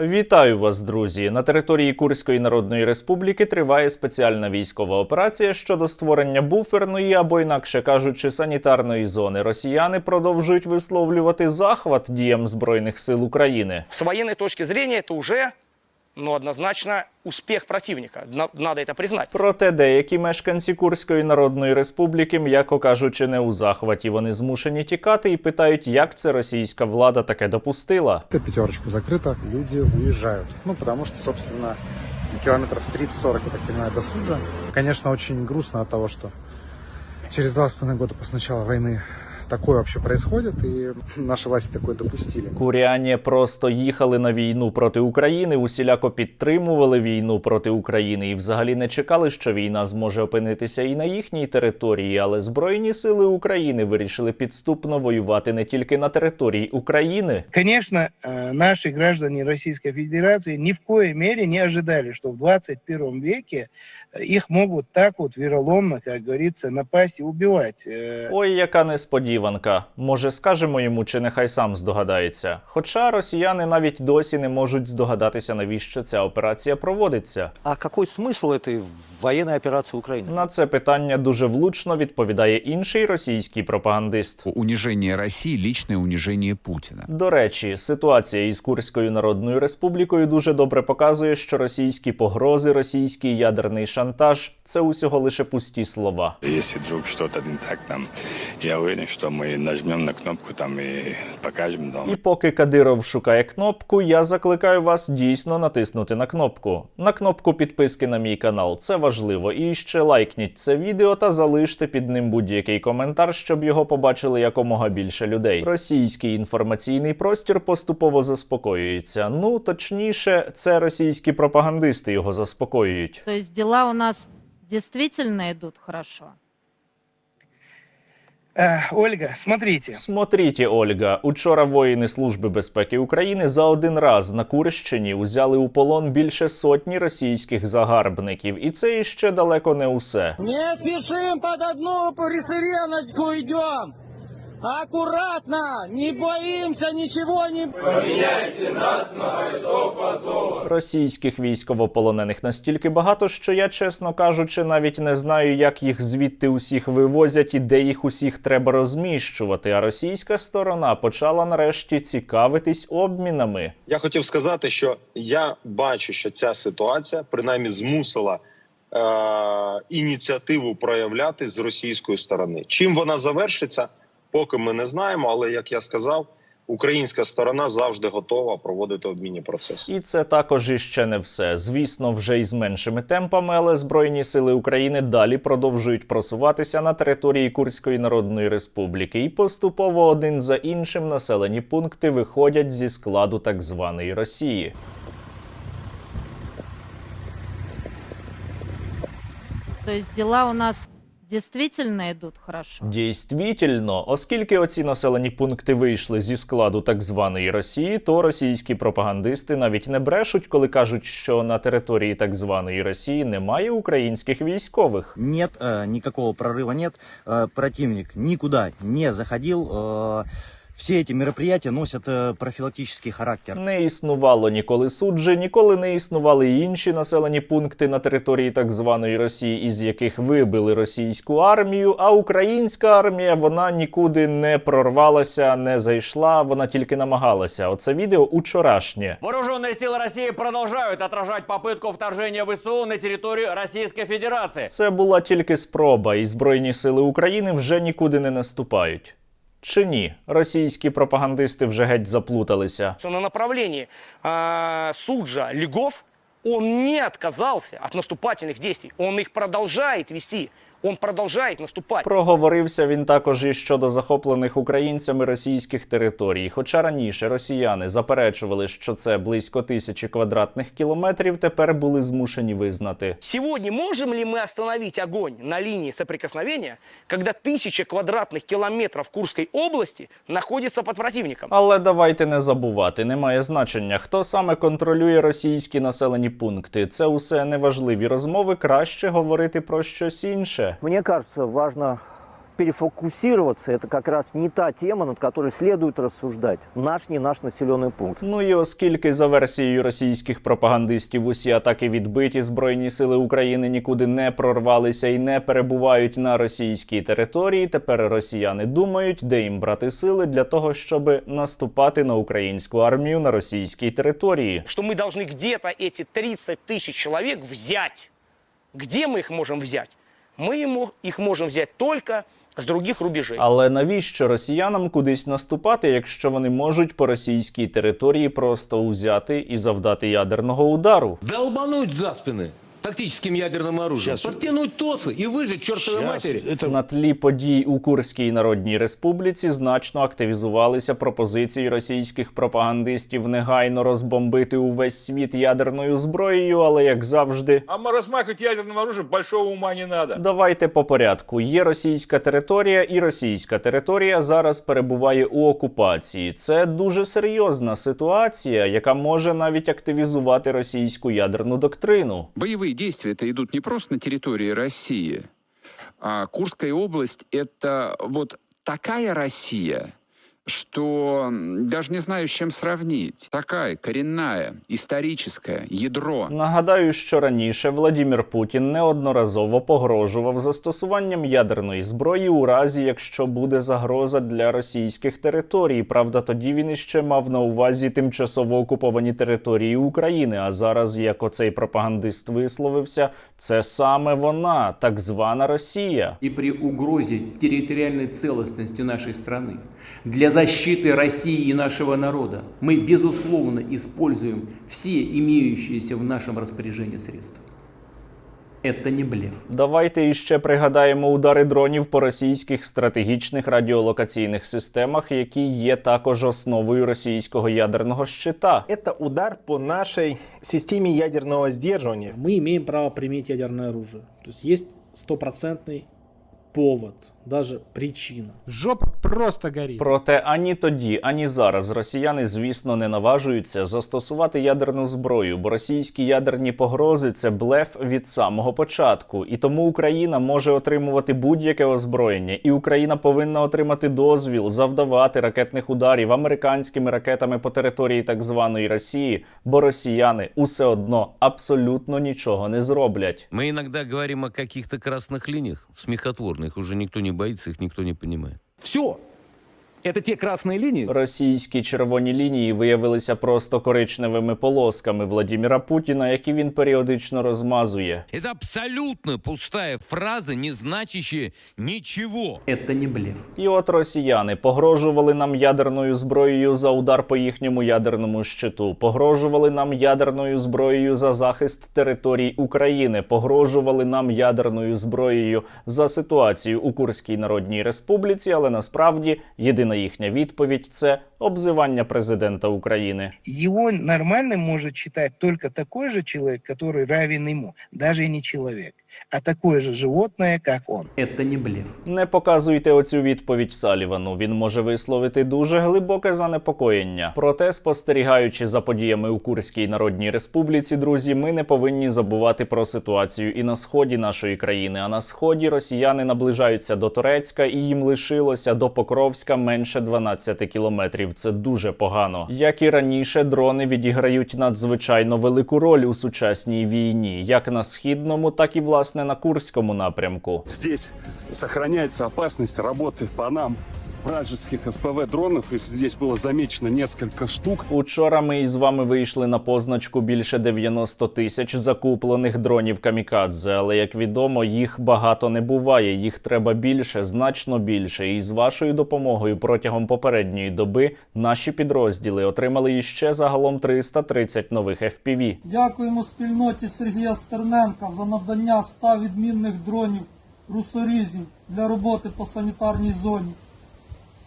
Вітаю вас, друзі! На території Курської Народної Республіки триває спеціальна військова операція щодо створення буферної або, інакше кажучи, санітарної зони. Росіяни продовжують висловлювати захват діям збройних сил України. З воєнної точки зрения це уже, ну, однозначно успех противника. На- Надо это признать. Проте деякі мешканці Курської Народної Республіки, м'яко кажучи, не у захваті. Вони змушені тікати і питають, як це російська влада таке допустила. Эта пятерочка закрыта, люди уезжают. Ну, потому что, собственно, километров 30-40, я так понимаю, до Сужа. Конечно, очень грустно от того, что через два с половиной года после начала войны такое вообще происходит, и наши власти такое допустили. Куряні просто їхали на війну проти України, усіляко підтримували війну проти України і взагалі не чекали, що війна зможе опинитися і на їхній території. Але Збройні сили України вирішили підступно воювати не тільки на території України. Конечно, э, наши граждане Российской Федерации ни в коей мере не ожидали, что в 21 веке э, их могут так вот вероломно, как говорится, напасть и убивать. Э, Ой, яка несподіванка. Може, скажемо йому, чи нехай сам здогадається. Хоча росіяни навіть досі не можуть здогадатися, навіщо ця операція проводиться. А какой смысл этой военной операции Украины? На це питання дуже влучно відповідає інший російський пропагандист. Унижение России – личное унижение Путина. До речі, ситуація із Курською Народною Республікою дуже добре показує, що російські погрози, російський ядерний шантаж це усього лише пусті слова. Если вдруг что-то не так, там, я уверен, что мы нажмем на кнопку там и покажем там. І поки Кадиров шукає кнопку, я закликаю вас дійсно натиснути на кнопку. На кнопку підписки на мій канал. Це важливо. І ще лайкніть це відео та залиште під ним будь-який коментар, щоб його побачили якомога більше людей. Російський інформаційний простір поступово заспокоюється. Ну точніше, це російські пропагандисти його заспокоюють. То есть дела у нас действительно идут хорошо. э, Ольга, смотрите, Смотрите, Ольга. Учора воїни Служби безпеки України за один раз на Курщині узяли у полон більше сотні російських загарбників, і це іще далеко не усе. Не спешим под одну пришереночку идем. Аккуратно, не боимся, ничего не... Російських військовополонених настільки багато, що я, чесно кажучи, навіть не знаю, як їх звідти усіх вивозять і де їх усіх треба розміщувати. А російська сторона почала нарешті цікавитись обмінами. Я хотів сказати, що я бачу, що ця ситуація принаймні змусила е- ініціативу проявляти з російської сторони. Чим вона завершиться, поки ми не знаємо. Але як я сказав, українська сторона завжди готова проводити обмінні процеси. І це також іще не все. Звісно, вже із меншими темпами, але Збройні сили України далі продовжують просуватися на території Курської Народної Республіки, і поступово один за іншим населені пункти виходять зі складу так званої Росії. То есть дела у нас действительно идут хорошо. Дійствительно, оскільки оці населені пункти вийшли зі складу так званої Росії, то російські пропагандисти навіть не брешуть, коли кажуть, що на території так званої Росії немає українських військових. Нет, э, никакого прорыва нет. Э, противник никуда не заходил. Э, все эти мероприятия носят э, профилактический характер. Не існувало ніколи суджі, ніколи не існували й інші населені пункти на території так званої Росії, із яких вибили російську армію. А українська армія вона нікуди не прорвалася, не зайшла, вона тільки намагалася. Оце відео учорашнє. Вооруженные силы России продолжают отражать попытку вторжения ВСУ на территорию Российской Федерации. Це була тільки спроба, і Збройні сили України вже нікуди не наступають. Чи ні? Російські пропагандисти вже геть заплуталися. Що на направленні а, Суджа, Лігов, он не отказался от наступательных действий. Он их продолжает вести. Он продолжает наступать. Проговорився він також і щодо захоплених українцями російських територій. Хоча раніше росіяни заперечували, що це близько тисячі квадратних кілометрів, тепер були змушені визнати. Сегодня можем ли мы остановить огонь на линии соприкосновения, когда тысяча квадратных километров Курской области находится под противником? Але давайте не забувати, немає значення, хто саме контролює російські населені пункти. Це усе неважливі розмови. Краще говорити про щось інше. Мне кажется, важно перефокусироваться, это как раз не та тема, над которой следует рассуждать. Наш, не наш населенный пункт. Ну і оскільки за версією російських пропагандистів усі атаки відбиті, збройні сили України нікуди не прорвалися і не перебувають на російській території. Тепер росіяни думають, де їм брати сили для того, щоб наступати на українську армію на російській території. Что мы должны где-то эти 30 тысяч человек взять. Где мы их можем взять? Мы їх можемо взяти тільки только с других рубежей. Але навіщо росіянам кудись наступати, якщо вони можуть по російській території просто узяти і завдати ядерного удару? Долбануть за спины тактическим ядерным оружием. Подтянуть ТОСы и выжить чертовой матери. На тлі подій у Курській Народній Республіці значно активізувалися пропозиції російських пропагандистів негайно розбомбити увесь світ ядерною зброєю, але як завжди. А размахивать ядерным оружием большого ума не надо. Давайте по порядку. Є російська територія, і російська територія зараз перебуває у окупації. Це дуже серйозна ситуація, яка може навіть активізувати російську ядерну доктрину. Боевые действия-то идут не просто на территории России, а Курская область — это вот такая Россия, что даже не знаю, с чем сравнить. Такая коренная, историческая, ядро. Нагадаю, що раніше Владімір Путін неодноразово погрожував застосуванням ядерної зброї у разі, якщо буде загроза для російських територій. Правда, тоді він іще мав на увазі тимчасово окуповані території України. А зараз, як оцей пропагандист висловився, це саме вона, так звана Росія. И при угрозе территориальной целостности нашей страны для защиты России и нашего народа мы, безусловно, используем все имеющиеся в нашем распоряжении средства. Это не блеф. Давайте іще пригадаємо удари дронів по російських стратегічних радіолокаційних системах, які є також основою російського ядерного щита. Это удар по нашей системе ядерного сдерживания. Мы имеем право применить ядерное оружие. То есть есть стопроцентный повод, даже причина. Жопа просто горит. Проте ані тоді, ані зараз росіяни, звісно, не наважуються застосувати ядерну зброю, бо російські ядерні погрози це блеф від самого початку. І тому Україна може отримувати будь-яке озброєння, і Україна повинна отримати дозвіл завдавати ракетних ударів американськими ракетами по території так званої Росії, бо росіяни усе одно абсолютно нічого не зроблять. Мы иногда говорим о каких-то красных линиях смехотворных. Уже никто не боится, их никто не понимает. Все. Это те красные линии, Російські червоні лінії виявилися просто коричневими полосками Владіміра Путіна, які він періодично розмазує. Это абсолютно пустая фраза, не значащая ничего. Это не блеф. І от росіяни погрожували нам ядерною зброєю за удар по їхньому ядерному щиту, погрожували нам ядерною зброєю за захист територій України, погрожували нам ядерною зброєю за ситуацію у Курській Народній Республіці. Але насправді єдина їхня відповідь це обзивання президента України. Его нормальным может считать только такой же человек, который равен ему, даже и не человек, а такое же животное, как он. Это не блеф. Не показуйте оцю відповідь Салівану. Він може висловити дуже глибоке занепокоєння. Проте, спостерігаючи за подіями у Курській Народній Республіці, друзі, ми не повинні забувати про ситуацію і на сході нашої країни. А на сході росіяни наближаються до Турецька, і їм лишилося до Покровська менше 12 кілометрів. Це дуже погано. Як і раніше, дрони відіграють надзвичайно велику роль у сучасній війні, як на східному, так і власне на Курському напрямку. Здесь сохраняється опасність роботи по нам вражеских ФПВ-дронов. Их здесь было замечено несколько штук. Учора ми із вами вийшли на позначку більше 90 тисяч закуплених дронів камікадзе. Але як відомо, їх багато не буває. Їх треба більше, значно більше. І з вашою допомогою протягом попередньої доби наші підрозділи отримали іще загалом 330 нових FPV. Дякуємо спільноті Сергія Стерненка за надання 100 відмінних дронів русорізів для роботи по санітарній зоні.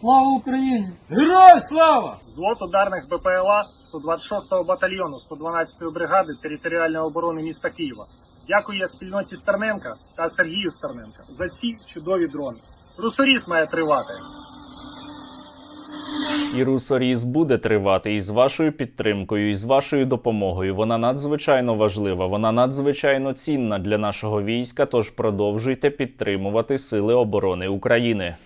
Слава Україні! Герой слава! Взвод ударних БПЛА 126-го батальйону 112-ї бригади територіальної оборони міста Києва. Дякую спільноті Стерненка та Сергію Стерненка за ці чудові дрони. Русоріз має тривати. І русоріз буде тривати і з вашою підтримкою, і з вашою допомогою. Вона надзвичайно важлива, вона надзвичайно цінна для нашого війська. Тож продовжуйте підтримувати Сили оборони України.